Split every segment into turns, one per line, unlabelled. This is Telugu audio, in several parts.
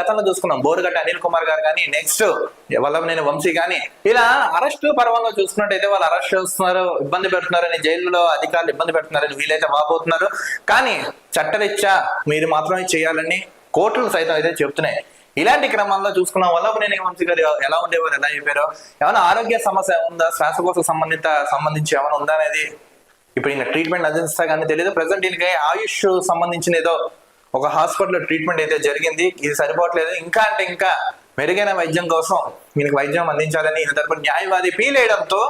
గతంలో చూసుకున్నాం. బోరుగడ్డ అనిల్ కుమార్ గారు కానీ నెక్స్ట్ వల్లభనేని వంశీ కానీ ఇలా అరెస్ట్ పర్వంగా చూసుకున్నట్టయితే వాళ్ళు అరెస్ట్ చేస్తున్నారు ఇబ్బంది పెడుతున్నారని జైల్లో అధికారులు ఇబ్బంది పెడుతున్నారని వీలైతే వాపోతున్నారు. కానీ చట్టరీత్యా మీరు మాత్రమే చేయాలని కోర్టులు సైతం అయితే చెప్తున్నాయి. ఇలాంటి క్రమంలో చూసుకున్న వల్లభనేని వంశీ గారు ఎలా ఉండేవారు ఎలా అయిపోయారో ఏమైనా ఆరోగ్య సమస్య ఉందా? శ్వాసకోశ సంబంధిత సంబంధించి ఏమైనా ఉందా అనేది? ఇప్పుడు ఈయన ట్రీట్మెంట్ అందిస్తా కానీ తెలియదు ప్రజెంట్ ఈయనకి ఆయుష్ సంబంధించిన ఏదో ఒక హాస్పిటల్లో ట్రీట్మెంట్ అయితే జరిగింది. ఇది సరిపోవట్లేదు. ఇంకా అంటే ఇంకా మెరుగైన వైద్యం కోసం మీకు వైద్యం అందించాలని ఈయన తరపున న్యాయవాది పీలేయడంతో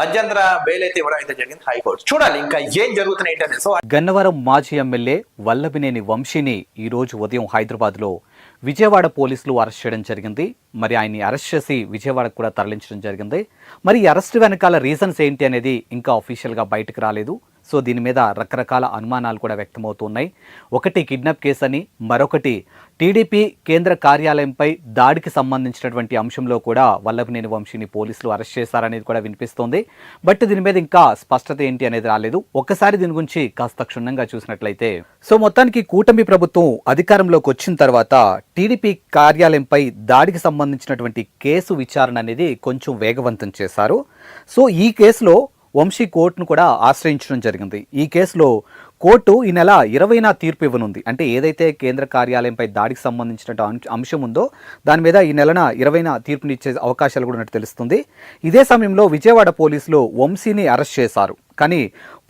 మధ్యంతర బెయిల్ అయితే ఇవ్వడం అయితే జరిగింది హైకోర్టు. చూడాలి ఇంకా ఏం జరుగుతున్నాయి ఏంటనే సో
గన్నవరం మాజీ ఎమ్మెల్యే వల్లభినేని వంశీని ఈ రోజు ఉదయం హైదరాబాద్లో విజయవాడ పోలీసులు అరెస్ట్ చేయడం జరిగింది. మరి ఆయన్ని అరెస్ట్ చేసి విజయవాడకు కూడా తరలించడం జరిగింది. మరి ఈ అరెస్ట్ వెనకాల రీజన్స్ ఏంటి అనేది ఇంకా అఫీషియల్గా బయటకు రాలేదు. సో దీని మీద రకరకాల అనుమానాలు కూడా వ్యక్తమవుతున్నాయి. ఒకటి కిడ్నాప్ కేసు అని మరొకటి టీడీపీ కేంద్ర కార్యాలయంపై దాడికి సంబంధించినటువంటి అంశంలో కూడా వల్లభనేని వంశీని పోలీసులు అరెస్ట్ చేశారనేది కూడా వినిపిస్తోంది. బట్ దీని మీద ఇంకా స్పష్టత ఏంటి అనేది రాలేదు. ఒక్కసారి దీని గురించి కాస్త క్షుణ్ణంగా చూసినట్లయితే సో మొత్తానికి కూటమి ప్రభుత్వం అధికారంలోకి వచ్చిన తర్వాత టీడీపీ కార్యాలయంపై దాడికి సంబంధించినటువంటి కేసు విచారణ అనేది కొంచెం వేగవంతం చేశారు. సో ఈ కేసులో వంశీ కోర్టును కూడా ఆశ్రయించడం జరిగింది. ఈ కేసులో కోర్టు ఈ నెల ఇరవైన తీర్పు ఇవ్వనుంది. అంటే ఏదైతే కేంద్ర కార్యాలయంపై దాడికి సంబంధించిన అంశం ఉందో దాని మీద ఈ నెలన ఇరవైన తీర్పునిచ్చే అవకాశాలు కూడా ఉన్నట్టు తెలుస్తుంది. ఇదే సమయంలో విజయవాడ పోలీసులు వంశీని అరెస్ట్ చేశారు. కానీ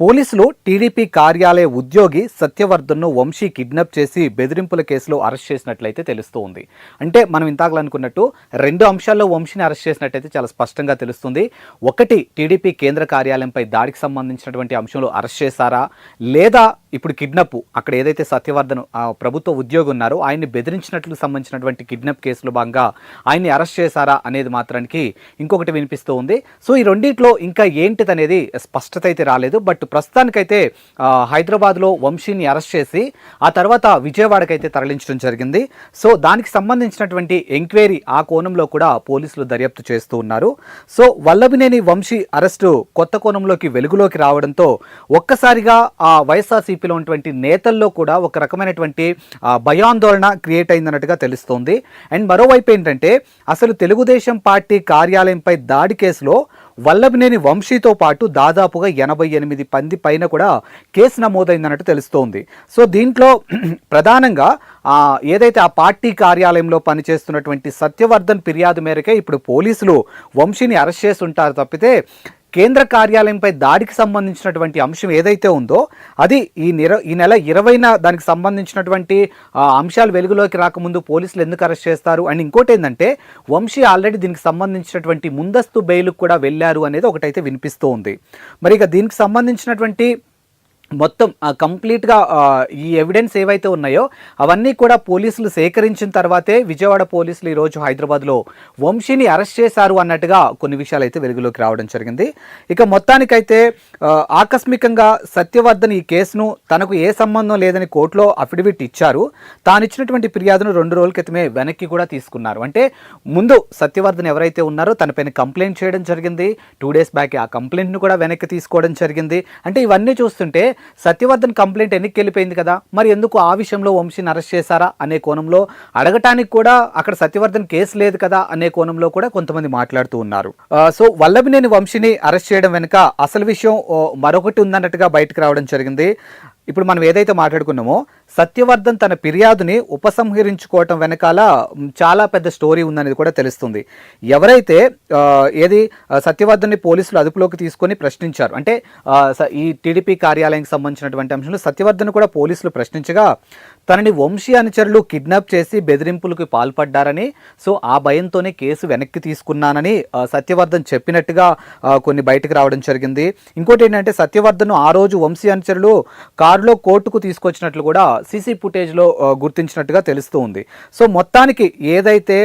పోలీసులు టీడీపీ కార్యాలయ ఉద్యోగి సత్యవర్ధన్ను వంశీ కిడ్నాప్ చేసి బెదిరింపుల కేసులో అరెస్ట్ చేసినట్లయితే తెలుస్తుంది అంటే మనం ఇంతాకలనుకున్నట్టు రెండు అంశాల్లో వంశీని అరెస్ట్ చేసినట్టయితే చాలా స్పష్టంగా తెలుస్తుంది. ఒకటి టీడీపీ కేంద్ర కార్యాలయంపై దాడికి సంబంధించినటువంటి అంశంలో అరెస్ట్ చేశారా? లేదా ఇప్పుడు కిడ్నాప్ అక్కడ ఏదైతే సత్యవర్ధన్ ప్రభుత్వ ఉద్యోగి ఉన్నారో ఆయన్ని బెదిరించినట్లు సంబంధించినటువంటి కిడ్నాప్ కేసులో భాగంగా ఆయన్ని అరెస్ట్ చేశారా అనేది మాత్రానికి ఇంకొకటి వినిపిస్తూ ఉంది. సో ఈ రెండింటిలో ఇంకా ఏంటిది అనేది స్పష్టత అయితే రాలేదు బట్ ప్రస్తుతానికైతే హైదరాబాద్లో వంశీని అరెస్ట్ చేసి ఆ తర్వాత విజయవాడకైతే తరలించడం జరిగింది. సో దానికి సంబంధించినటువంటి ఎంక్వైరీ ఆ కోణంలో కూడా పోలీసులు దర్యాప్తు చేస్తూ ఉన్నారు. సో వల్లభినేని వంశీ అరెస్టు కొత్త కోణంలోకి వెలుగులోకి రావడంతో ఒక్కసారిగా ఆ వైఎస్ఆర్సీపీలో ఉన్నటువంటి నేతల్లో కూడా ఒక రకమైనటువంటి భయాందోళన క్రియేట్ అయిందన్నట్టుగా తెలుస్తోంది. అండ్ మరోవైపు ఏంటంటే అసలు తెలుగుదేశం పార్టీ కార్యాలయంపై దాడి కేసులో వల్లభనేని వంశీతో పాటు దాదాపుగా ఎనభై ఎనిమిది మంది పైన కూడా కేసు నమోదైందన్నట్టు తెలుస్తోంది. సో దీంట్లో ప్రధానంగా ఏదైతే ఆ పార్టీ కార్యాలయంలో పనిచేస్తున్నటువంటి సత్యవర్ధన్ ఫిర్యాదు మేరకే ఇప్పుడు పోలీసులు వంశీని అరెస్ట్ చేసి ఉంటారు తప్పితే కేంద్ర కార్యాలయంపై దాడికి సంబంధించినటువంటి అంశం ఏదైతే ఉందో అది ఈ నిర ఈ నెల ఇరవైన దానికి సంబంధించినటువంటి అంశాలు వెలుగులోకి రాకముందు పోలీసులు ఎందుకు అరెస్ట్ చేస్తారు? అండ్ ఇంకోటి ఏంటంటే వంశీ ఆల్రెడీ దీనికి సంబంధించినటువంటి ముందస్తు బెయిల్కి కూడా వెళ్ళారు అనేది ఒకటైతే వినిపిస్తూ ఉంది మరి ఇక దీనికి సంబంధించినటువంటి మొత్తం కంప్లీట్గా ఈ ఎవిడెన్స్ ఏవైతే ఉన్నాయో అవన్నీ కూడా పోలీసులు సేకరించిన తర్వాతే విజయవాడ పోలీసులు ఈరోజు హైదరాబాద్లో వంశీని అరెస్ట్ చేశారు అన్నట్టుగా కొన్ని విషయాలు అయితే వెలుగులోకి రావడం జరిగింది. ఇక మొత్తానికైతే ఆకస్మికంగా సత్యవర్ధన్ ఈ కేసును తనకు ఏ సంబంధం లేదని కోర్టులో అఫిడవిట్ ఇచ్చారు. తాను ఇచ్చినటువంటి ఫిర్యాదును రెండు రోజుల క్రితమే వెనక్కి కూడా తీసుకున్నారు. అంటే ముందు సత్యవర్ధన్ ఎవరైతే ఉన్నారో తనపైన కంప్లైంట్ చేయడం జరిగింది. టూ డేస్ బ్యాక్ ఆ కంప్లైంట్ను కూడా వెనక్కి తీసుకోవడం జరిగింది. అంటే ఇవన్నీ చూస్తుంటే సత్యవర్ధన్ కంప్లైంట్ ఎన్నికి వెళ్ళిపోయింది కదా మరి ఎందుకు ఆ విషయంలో వంశీని అరెస్ట్ చేశారా అనే కోణంలో అడగటానికి కూడా అక్కడ సత్యవర్ధన్ కేసు లేదు కదా అనే కోణంలో కూడా కొంతమంది మాట్లాడుతూ ఉన్నారు. సో వల్లభినేని వంశీని అరెస్ట్ చేయడం వెనుక అసలు విషయం మరొకటి ఉందన్నట్టుగా బయటకు రావడం జరిగింది. ఇప్పుడు మనం ఏదైతే మాట్లాడుకున్నామో సత్యవర్ధన్ తన ఫిర్యాదుని ఉపసంహరించుకోవటం వెనకాల చాలా పెద్ద స్టోరీ ఉందనేది కూడా తెలుస్తుంది. ఎవరైతే ఏది సత్యవర్ధన్ని పోలీసులు అదుపులోకి తీసుకొని ప్రశ్నించారు అంటే స- ఈ టీడీపీ కార్యాలయానికి సంబంధించినటువంటి అంశంలో సత్యవర్ధన్ కూడా పోలీసులు ప్రశ్నించగా తనని వంశీ అనుచరులు కిడ్నాప్ చేసి బెదిరింపులకు పాల్పడ్డారని సో ఆ భయంతోనే కేసు వెనక్కి తీసుకున్నానని సత్యవర్ధన్ చెప్పినట్టుగా కొన్ని బయటకు రావడం జరిగింది. ఇంకోటి ఏంటంటే సత్యవర్ధన్ ఆ రోజు వంశీ అనుచరులు కారులో కోర్టుకు తీసుకొచ్చినట్లు కూడా సీసీ ఫుటేజ్లో గుర్తించినట్టుగా తెలుస్తూ ఉంది. సో మొత్తానికి ఏదైతే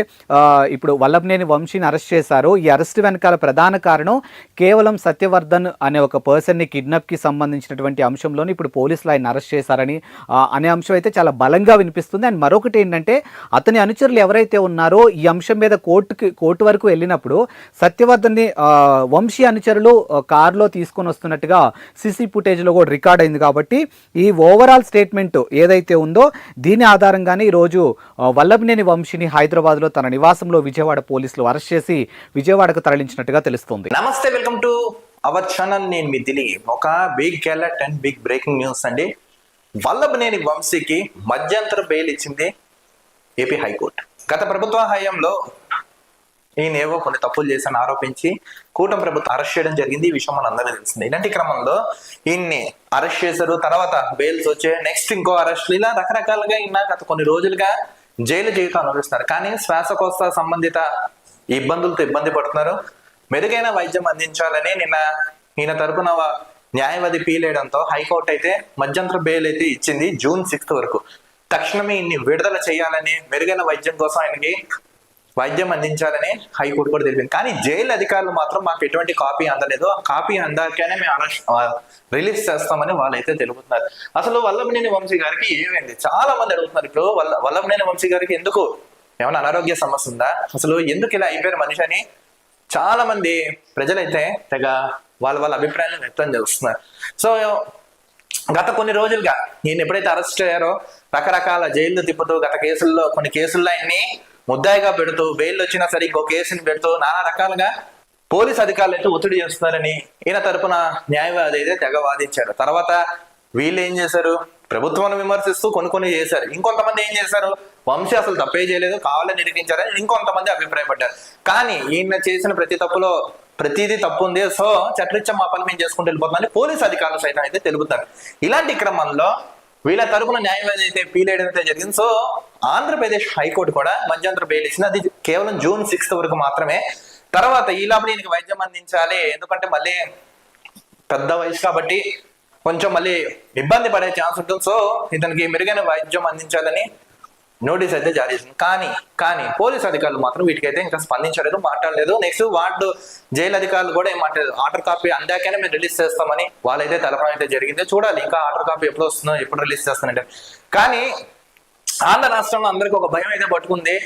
ఇప్పుడు వల్లభనేని వంశీని అరెస్ట్ చేశారో ఈ అరెస్ట్ వెనకాల ప్రధాన కారణం కేవలం సత్యవర్ధన్ అనే ఒక పర్సన్ని కిడ్నాప్కి సంబంధించినటువంటి అంశంలోని ఇప్పుడు పోలీసులు ఆయన అరెస్ట్ చేశారని అనే అంశం అయితే చాలా బలంగా వినిపిస్తుంది. అండ్ మరొకటి ఏంటంటే అతని అనుచరులు ఎవరైతే ఉన్నారో ఈ అంశం మీద కోర్టుకి కోర్టు వరకు వెళ్ళినప్పుడు సత్యవర్ధన్ని వంశీ అనుచరులు కారులో తీసుకొని వస్తున్నట్టుగా సీసీ ఫుటేజ్లో కూడా రికార్డ్ అయింది కాబట్టి ఈ ఓవరాల్ స్టేట్మెంట్ ఏదైతే ఉందో దీని ఆధారంగానే ఈరోజు వల్లభనేని వంశీని హైదరాబాద్లో తన నివాసంలో విజయవాడ పోలీసులు అరెస్ట్ చేసి విజయవాడకు తరలించినట్టుగా తెలుస్తుంది.
నమస్తే వెల్కమ్ టు అవర్ ఛానల్. నేను మీ దిలి ఒక బిగ్ గ్యాలెట్ అండ్ బిగ్ బ్రేకింగ్ న్యూస్ అండి. వల్లభనేని వంశీకి మధ్యంతర బెయిల్ ఇచ్చింది ఏపీ హైకోర్టు. గత ప్రభుత్వ హయాంలో ఈయనేవో కొన్ని తప్పులు చేశాను ఆరోపించి కూటమి ప్రభుత్వం అరెస్ట్ చేయడం జరిగింది ఈ విషయం మన అందరికీ తెలిసింది. ఇలాంటి క్రమంలో ఈయన్ని అరెస్ట్ చేశారు. తర్వాత బెయిల్స్ వచ్చే నెక్స్ట్ ఇంకో అరెస్ట్ ఇలా రకరకాలుగా ఈయన గత కొన్ని రోజులుగా జైలు జీవితం అనుభవిస్తున్నారు. కానీ శ్వాసకోశ సంబంధిత ఇబ్బందులతో ఇబ్బంది పడుతున్నారు. మెరుగైన వైద్యం అందించాలని నిన్న ఈయన తరపున న్యాయవాది పీలేయడంతో హైకోర్టు అయితే మధ్యంతర బెయిల్ అయితే ఇచ్చింది జూన్ సిక్స్త్ వరకు. తక్షణమే ఇన్ని విడుదల చేయాలని మెరుగైన వైద్యం కోసం ఆయనకి వైద్యం అందించాలని హైకోర్టు కూడా తెలిపింది. కానీ జైలు అధికారులు మాత్రం మాకు ఎటువంటి కాపీ అందలేదు. ఆ కాపీ అందాకనే మేము అరెస్ట్ రిలీజ్ చేస్తామని వాళ్ళైతే తెలుపుతున్నారు. అసలు వల్లభనేని వంశీ గారికి ఏమైంది? చాలా మంది అడుగుతున్నారు. ఇప్పుడు వల్ల వల్లభనేని వంశీ గారికి ఎందుకు ఏమైనా అనారోగ్య సమస్య ఉందా? అసలు ఎందుకు ఇలా అయిపోయారు మనిషి అని చాలా మంది ప్రజలైతే తెగ వాళ్ళ వాళ్ళ అభిప్రాయాలను వ్యక్తం చేస్తున్నారు. సో గత కొన్ని రోజులుగా ఈయన ఎప్పుడైతే అరెస్ట్ అయ్యారో రకరకాల జైళ్ళు తిప్పుతూ గత కేసుల్లో కొన్ని కేసుల్లో ఆయన్ని ముద్దాయిగా పెడుతూ బెయిల్ వచ్చినా సరే ఇంకో కేసుని పెడుతూ నానా రకాలుగా పోలీస్ అధికారులు అయితే ఒత్తిడి చేస్తున్నారని ఈయన తరపున న్యాయవాది అయితే తెగ వాదించారు. తర్వాత వీళ్ళు ఏం చేశారు? ప్రభుత్వాన్ని విమర్శిస్తూ కొన్ని కొన్ని చేశారు. ఇంకొంతమంది ఏం చేశారు? వంశీ అసలు తప్పే చేయలేదు కావాలని నిరూపించారని ఇంకొంతమంది అభిప్రాయపడ్డారు. కానీ ఈయన చేసిన ప్రతి తప్పులో ప్రతిదీ తప్పు ఉంది సో చట్టరీత్యా మా పని మేము చేసుకుంటూ వెళ్ళిపోతుందని పోలీస్ అధికారులు సైతం అయితే తెలుపుతారు. ఇలాంటి క్రమంలో వీళ్ళ తరపున న్యాయవాది అయితే పీలేయడం అయితే జరిగింది. సో ఆంధ్రప్రదేశ్ హైకోర్టు కూడా మధ్యంతర బెయిల్ ఇచ్చింది. అది కేవలం జూన్ సిక్స్త్ వరకు మాత్రమే. తర్వాత ఈ లోపల ఈయనకి వైద్యం అందించాలి. ఎందుకంటే మళ్ళీ పెద్ద వయసు కాబట్టి కొంచెం మళ్ళీ ఇబ్బంది పడే ఛాన్స్ ఉంటుంది. సో ఇతనికి మెరుగైన వైద్యం అందించాలని నోటీస్ అయితే జారీ చేసింది. కానీ కానీ పోలీస్ అధికారులు మాత్రం వీటికైతే ఇంకా స్పందించలేదు మాట్లాడలేదు. నెక్స్ట్ వార్డు జైలు అధికారులు కూడా ఏం మాట్లాడలేదు. ఆర్డర్ కాపీ అందాకనే మేము రిలీజ్ చేస్తామని వాళ్ళైతే తెలపడం అయితే జరిగింది. చూడాలి ఇంకా ఆర్డర్ కాపీ ఎప్పుడు వస్తుందో ఎప్పుడు రిలీజ్ చేస్తానంటే. కానీ ఆంధ్ర రాష్ట్రంలో అందరికీ ఒక భయం అయితే పట్టుకుంది.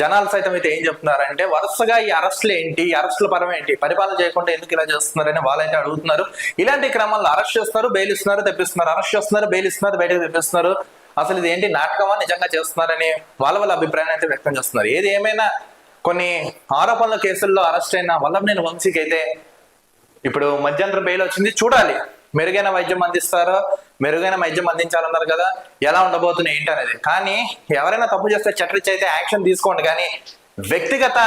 జనాలు సైతం అయితే ఏం చెప్తున్నారంటే వరుసగా ఈ అరెస్టులు ఏంటి ఈ అరెస్టుల పరం ఏంటి పరిపాలన చేయకుండా ఎందుకు ఇలా చేస్తున్నారని వాళ్ళైతే అడుగుతున్నారు. ఇలాంటి క్రమంలో అరెస్ట్ చేస్తున్నారు బెయిల్ ఇస్తున్నారు తెప్పిస్తున్నారు. అరెస్ట్ చేస్తున్నారు బెయిల్ ఇస్తున్నారు బయటకు తెప్పిస్తున్నారు. అసలు ఇది ఏంటి నాటకమా నిజంగా చేస్తున్నారని వాళ్ళ వాళ్ళ అభిప్రాయం అయితే వ్యక్తం చేస్తున్నారు. ఏది ఏమైనా కొన్ని ఆరోపణల కేసుల్లో అరెస్ట్ అయిన వల్లభనేని వంశీకి అయితే ఇప్పుడు మధ్యంతర బెయిల్ వచ్చింది. చూడాలి. మెరుగైన వైద్యం అందిస్తారో మెరుగైన వైద్యం అందించాలన్నారు కదా ఎలా ఉండబోతున్నాయి ఏంటనేది. కానీ ఎవరైనా తప్పు చేస్తే చట్టరీత్యా అయితే యాక్షన్ తీసుకోండి. కానీ వ్యక్తిగత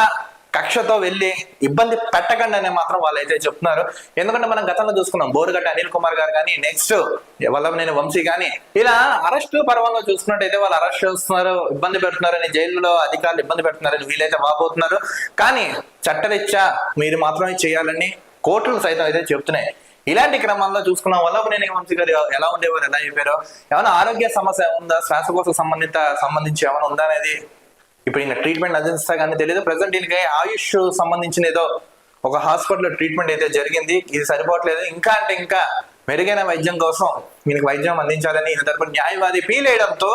కక్షతో వెళ్ళి ఇబ్బంది పెట్టకండి అనే మాత్రం వాళ్ళు అయితే చెప్తున్నారు. ఎందుకంటే మనం గతంలో చూసుకున్నాం బోరుగడ్డ అనిల్ కుమార్ గారు కానీ నెక్స్ట్ వల్లభనేని వంశీ కానీ ఇలా అరెస్ట్ పర్వంగా చూసుకున్నట్టయితే వాళ్ళు అరెస్ట్ చేస్తున్నారు ఇబ్బంది పెడుతున్నారని జైల్లో అధికారులు ఇబ్బంది పెడుతున్నారని వీలైతే వాపోతున్నారు. కానీ చట్టరీత్యా మీరు మాత్రమే చేయాలని కోర్టులు సైతం అయితే చెప్తున్నాయి. ఇలాంటి క్రమంలో చూసుకున్న వల్లభనేని వంశీ గారు ఎలా ఉండేవారు ఎలా చెప్పారో ఏమైనా ఆరోగ్య సమస్య ఉందా? శ్వాసకోశ సంబంధిత సంబంధించి ఏమైనా ఉందా అనేది ఇప్పుడు ఈయన ట్రీట్మెంట్ అందిస్తా కానీ తెలియదు ప్రజెంట్ ఈయనకి ఆయుష్ సంబంధించిన ఏదో ఒక హాస్పిటల్లో ట్రీట్మెంట్ అయితే జరిగింది. ఇది సరిపోవట్లేదు. ఇంకా అంటే ఇంకా మెరుగైన వైద్యం కోసం ఈయనకు వైద్యం అందించాలని ఈయన తరపున న్యాయవాది పీలేయడంతో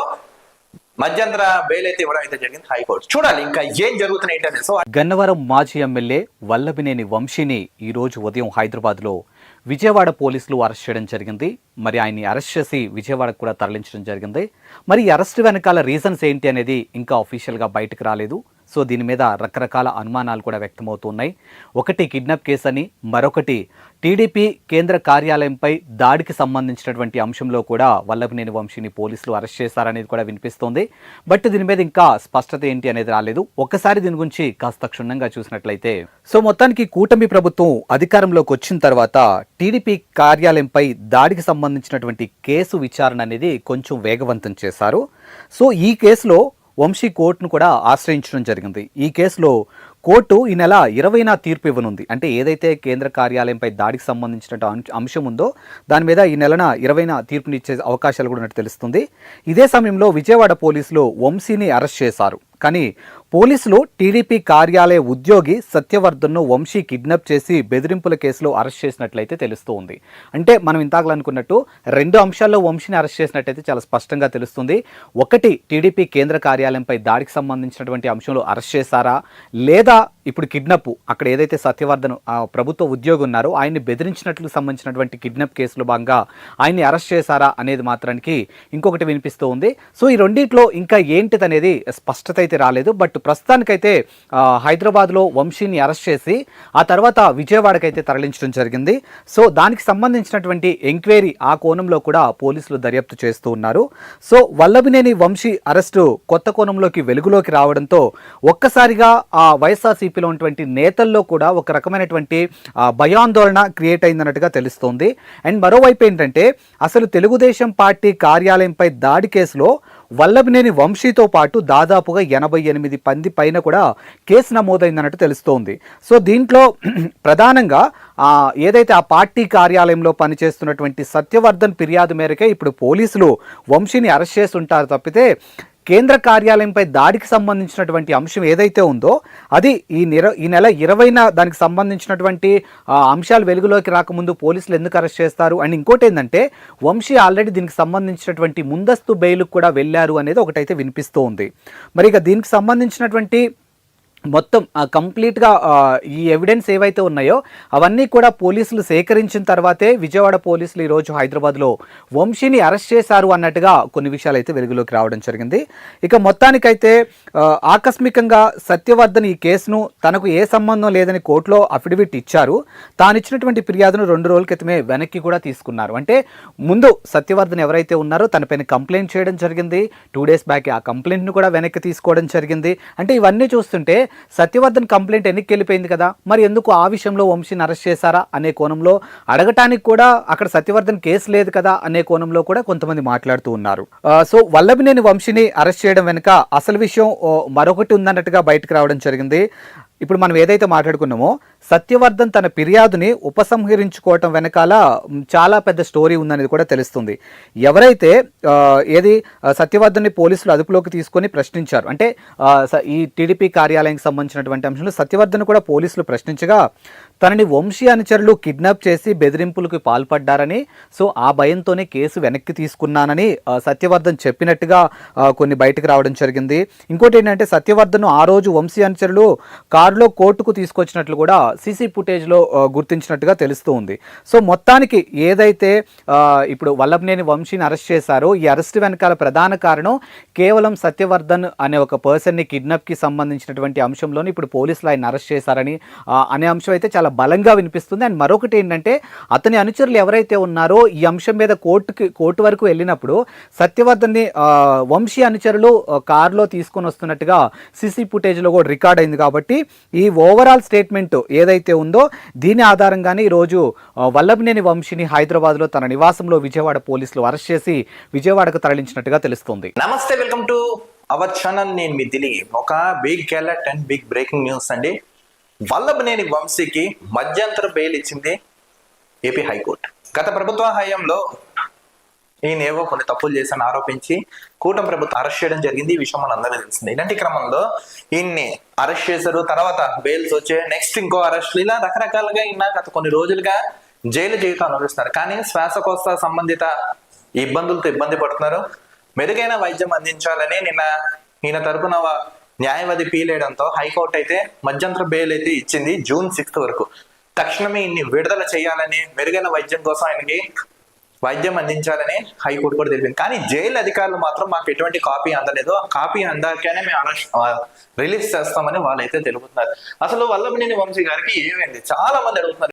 మధ్యంతర బెయిల్ అయితే ఇవ్వడం అయితే జరిగింది హైకోర్టు. చూడాలి ఇంకా ఏం జరుగుతున్నాయి ఏంటనేది. సో
గన్నవరం మాజీ ఎమ్మెల్యే వల్లభినేని వంశీని ఈ రోజు ఉదయం హైదరాబాద్లో విజయవాడ పోలీసులు అరెస్ట్ చేయడం జరిగింది. మరి ఆయన్ని అరెస్ట్ చేసి విజయవాడకు కూడా తరలించడం జరిగింది. మరి ఈ అరెస్ట్ వెనకాల రీజన్స్ ఏంటి అనేది ఇంకా అఫీషియల్గా బయటకు రాలేదు. సో దీని మీద రకరకాల అనుమానాలు కూడా వ్యక్తమవుతున్నాయి. ఒకటి కిడ్నాప్ కేసు అని మరొకటి టీడీపీ కేంద్ర కార్యాలయంపై దాడికి సంబంధించినటువంటి అంశంలో కూడా వల్లభనేని వంశీని పోలీసులు అరెస్ట్ చేశారనేది కూడా వినిపిస్తోంది. బట్ దీని మీద ఇంకా స్పష్టత ఏంటి అనేది రాలేదు. ఒక్కసారి దీని గురించి కాస్త క్షుణ్ణంగా చూసినట్లయితే సో మొత్తానికి కూటమి ప్రభుత్వం అధికారంలోకి వచ్చిన తర్వాత టీడీపీ కార్యాలయంపై దాడికి సంబంధించినటువంటి కేసు విచారణ అనేది కొంచెం వేగవంతం చేశారు. సో ఈ కేసులో వంశీ కోర్టును కూడా ఆశ్రయించడం జరిగింది. ఈ కేసులో కోర్టు ఈ నెల ఇరవైన తీర్పు ఇవ్వనుంది. అంటే ఏదైతే కేంద్ర కార్యాలయంపై దాడికి సంబంధించిన అంశం ఉందో దాని మీద ఈ నెలన ఇరవైన తీర్పునిచ్చే అవకాశాలు కూడా ఉన్నట్టు తెలుస్తుంది. ఇదే సమయంలో విజయవాడ పోలీసులు వంశీని అరెస్ట్ చేశారు. కానీ పోలీసులు టీడీపీ కార్యాలయ ఉద్యోగి సత్యవర్ధన్ను వంశీ కిడ్నాప్ చేసి బెదిరింపుల కేసులో అరెస్ట్ చేసినట్లయితే తెలుస్తూ ఉంది. అంటే మనం ఇంతాకలు అనుకున్నట్టు రెండు అంశాల్లో వంశీని అరెస్ట్ చేసినట్టయితే చాలా స్పష్టంగా తెలుస్తుంది. ఒకటి టీడీపీ కేంద్ర కార్యాలయంపై దాడికి సంబంధించినటువంటి అంశంలో అరెస్ట్ చేశారా? లేదా ఇప్పుడు కిడ్నాప్ అక్కడ ఏదైతే సత్యవర్ధన్ ప్రభుత్వ ఉద్యోగి ఉన్నారో ఆయన్ని బెదిరించినట్లు సంబంధించినటువంటి కిడ్నాప్ కేసులో భాగంగా ఆయన్ని అరెస్ట్ చేశారా అనేది మాత్రానికి ఇంకొకటి వినిపిస్తూ ఉంది. సో ఈ రెండిట్లో ఇంకా ఏంటిది అనేది స్పష్టత అయితే రాలేదు. బట్ ప్రస్తుతానికైతే హైదరాబాద్లో వంశీని అరెస్ట్ చేసి ఆ తర్వాత విజయవాడకైతే తరలించడం జరిగింది. సో దానికి సంబంధించినటువంటి ఎంక్వైరీ ఆ కోణంలో కూడా పోలీసులు దర్యాప్తు చేస్తూ ఉన్నారు. సో వల్లభినేని వంశీ అరెస్టు కొత్త కోణంలోకి వెలుగులోకి రావడంతో ఒక్కసారిగా ఆ వైఎస్ఆర్సీపీలో ఉన్నటువంటి నేతల్లో కూడా ఒక రకమైనటువంటి భయాందోళన క్రియేట్ అయిందన్నట్టుగా తెలుస్తోంది. అండ్ మరోవైపు ఏంటంటే అసలు తెలుగుదేశం పార్టీ కార్యాలయంపై దాడి కేసులో వల్లభనేని వంశీతో పాటు దాదాపుగా ఎనభై ఎనిమిది మంది పైన కూడా కేసు నమోదైందన్నట్టు తెలుస్తోంది. సో దీంట్లో ప్రధానంగా ఏదైతే ఆ పార్టీ కార్యాలయంలో పనిచేస్తున్నటువంటి సత్యవర్ధన్ ఫిర్యాదు మేరకే ఇప్పుడు పోలీసులు వంశీని అరెస్ట్ చేసి ఉంటారు తప్పితే కేంద్ర కార్యాలయంపై దాడికి సంబంధించినటువంటి అంశం ఏదైతే ఉందో అది ఈ నిర ఈ నెల ఇరవైన దానికి సంబంధించినటువంటి అంశాలు వెలుగులోకి రాకముందు పోలీసులు ఎందుకు అరెస్ట్ చేస్తారు? అండ్ ఇంకోటి ఏంటంటే వంశీ ఆల్రెడీ దీనికి సంబంధించినటువంటి ముందస్తు బెయిల్కి కూడా వెళ్ళారు అనేది ఒకటైతే వినిపిస్తూ ఉంది. మరి ఇక దీనికి సంబంధించినటువంటి మొత్తం కంప్లీట్గా ఈ ఎవిడెన్స్ ఏవైతే ఉన్నాయో అవన్నీ కూడా పోలీసులు సేకరించిన తర్వాతే విజయవాడ పోలీసులు ఈరోజు హైదరాబాద్లో వంశీని అరెస్ట్ చేశారు అన్నట్టుగా కొన్ని విషయాలు అయితే వెలుగులోకి రావడం జరిగింది. ఇక మొత్తానికైతే ఆకస్మికంగా సత్యవర్ధన్ ఈ కేసును తనకు ఏ సంబంధం లేదని కోర్టులో అఫిడవిట్ ఇచ్చారు. తాను ఇచ్చినటువంటి ఫిర్యాదును రెండు రోజుల క్రితమే వెనక్కి కూడా తీసుకున్నారు. అంటే ముందు సత్యవర్ధన్ ఎవరైతే ఉన్నారో తనపైన కంప్లైంట్ చేయడం జరిగింది. టూ డేస్ బ్యాక్ ఆ కంప్లైంట్ను కూడా వెనక్కి తీసుకోవడం జరిగింది. అంటే ఇవన్నీ చూస్తుంటే సత్యవర్ధన్ కంప్లైంట్ ఎన్నికి వెళ్ళిపోయింది కదా మరి ఎందుకు ఆ విషయంలో వంశీని అరెస్ట్ చేశారా అనే కోణంలో అడగటానికి కూడా అక్కడ సత్యవర్ధన్ కేసు లేదు కదా అనే కోణంలో కూడా కొంతమంది మాట్లాడుతూ ఉన్నారు. సో వల్లభినేని వంశీని అరెస్ట్ చేయడం వెనుక అసలు విషయం మరొకటి ఉందన్నట్టుగా బయటకు రావడం జరిగింది. ఇప్పుడు మనం ఏదైతే మాట్లాడుకున్నామో సత్యవర్ధన్ తన ఫిర్యాదుని ఉపసంహరించుకోవటం వెనకాల చాలా పెద్ద స్టోరీ ఉందనేది కూడా తెలుస్తుంది. ఎవరైతే ఏది సత్యవర్ధన్ని పోలీసులు అదుపులోకి తీసుకొని ప్రశ్నించారు అంటే స- ఈ టీడీపీ కార్యాలయానికి సంబంధించినటువంటి అంశంలో సత్యవర్ధన్ కూడా పోలీసులు ప్రశ్నించగా తనని వంశీ అనుచరులు కిడ్నాప్ చేసి బెదిరింపులకు పాల్పడ్డారని సో ఆ భయంతోనే కేసు వెనక్కి తీసుకున్నానని సత్యవర్ధన్ చెప్పినట్టుగా కొన్ని బయటకు రావడం జరిగింది. ఇంకోటి ఏంటంటే సత్యవర్ధన్ ఆ రోజు వంశీ అనుచరులు కారులో కోర్టుకు తీసుకొచ్చినట్లు కూడా సీసీ ఫుటేజ్లో గుర్తించినట్టుగా తెలుస్తూ ఉంది. సో మొత్తానికి ఏదైతే ఇప్పుడు వల్లభనేని వంశీని అరెస్ట్ చేశారో ఈ అరెస్ట్ వెనకాల ప్రధాన కారణం కేవలం సత్యవర్ధన్ అనే ఒక పర్సన్ని కిడ్నాప్కి సంబంధించినటువంటి అంశంలోని ఇప్పుడు పోలీసులు ఆయన అరెస్ట్ చేశారని అనే అంశం అయితే చాలా బలంగా వినిపిస్తుంది. అండ్ మరొకటి ఏంటంటే అతని అనుచరులు ఎవరైతే ఉన్నారో ఈ అంశం మీద కోర్టుకి కోర్టు వరకు వెళ్ళినప్పుడు సత్యవర్ధన్ని వంశీ అనుచరులు కారులో తీసుకొని వస్తున్నట్టుగా సీసీ ఫుటేజ్లో కూడా రికార్డ్ అయింది కాబట్టి ఈ ఓవరాల్ స్టేట్మెంట్ ఏదైతే ఉందో దీని ఆధారంగానే ఈరోజు వల్లభనేని వంశీని హైదరాబాద్లో తన నివాసంలో విజయవాడ పోలీసులు అరెస్ట్ చేసి విజయవాడకు తరలించినట్టుగా తెలుస్తుంది.
నమస్తే వెల్కమ్ టు అవర్ ఛానల్. నేను మీ దిలీప్. ఒక బిగ్ గ్యాలెట్ అండ్ బిగ్ బ్రేకింగ్ న్యూస్ అండి. వల్లభనేని వంశీకి మధ్యంతర బెయిల్ ఇచ్చింది ఏపీ హైకోర్టు. గత ప్రభుత్వ హయాంలో ఈయనేవో కొన్ని తప్పులు చేశాను ఆరోపించి కూటమి ప్రభుత్వం అరెస్ట్ చేయడం జరిగింది ఈ విషయం మనందరికీ తెలిసింది. ఇలాంటి క్రమంలో ఈయన్ని అరెస్ట్ చేశారు. తర్వాత బెయిల్స్ వచ్చే నెక్స్ట్ ఇంకో అరెస్ట్ ఇలా రకరకాలుగా ఈయన గత కొన్ని రోజులుగా జైలు జీవితం అనుభవిస్తున్నారు కానీ శ్వాసకోశ సంబంధిత ఇబ్బందులతో ఇబ్బంది పడుతున్నారు. మెరుగైన వైద్యం అందించాలని నిన్న ఈయన తరపున న్యాయవాది పీలేయడంతో హైకోర్టు అయితే మధ్యంతర బెయిల్ అయితే ఇచ్చింది జూన్ సిక్స్త్ వరకు. తక్షణమే ఇన్ని విడుదల చేయాలని మెరుగైన వైద్యం కోసం ఆయనకి వైద్యం అందించాలని హైకోర్టు కూడా తెలిపింది. కానీ జైలు అధికారులు మాత్రం మాకు ఎటువంటి కాపీ అందలేదు. ఆ కాపీ అందాకనే మేము అరెస్ట్ రిలీజ్ చేస్తామని వాళ్ళైతే తెలుపుతున్నారు. అసలు వల్లభనేని వంశీ గారికి ఏమైంది? చాలా మంది అడుగుతున్నారు.